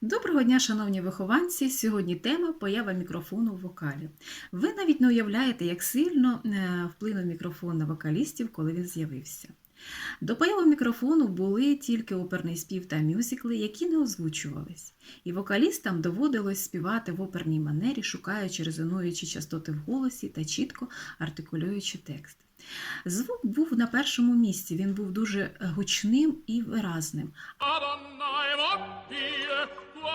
Доброго дня, шановні вихованці! Сьогодні тема поява мікрофону в вокалі. Ви навіть не уявляєте, як сильно е, вплинув мікрофон на вокалістів, коли він з'явився. До появи мікрофону були тільки оперний спів та мюзикли, які не озвучувались, і вокалістам доводилось співати в оперній манері, шукаючи резонуючі частоти в голосі та чітко артикулюючи текст. Звук був на першому місці, він був дуже гучним і виразним,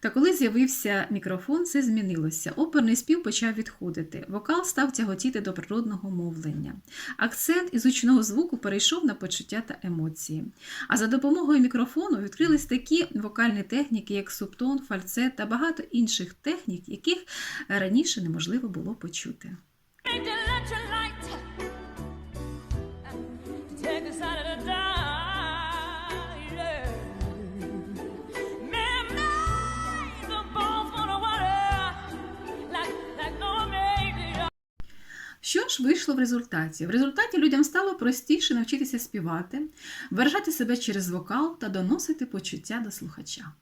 Та коли з'явився мікрофон, це змінилося. Оперний спів почав відходити. Вокал став тяготіти до природного мовлення. Акцент із гучного звуку перейшов на почуття та емоції. А за допомогою мікрофону відкрились такі вокальні техніки, як субтон, фальцет та багато інших технік, яких раніше неможливо було почути. Що ж вийшло в результаті? В результаті людям стало простіше навчитися співати, виражати себе через вокал та доносити почуття до слухача.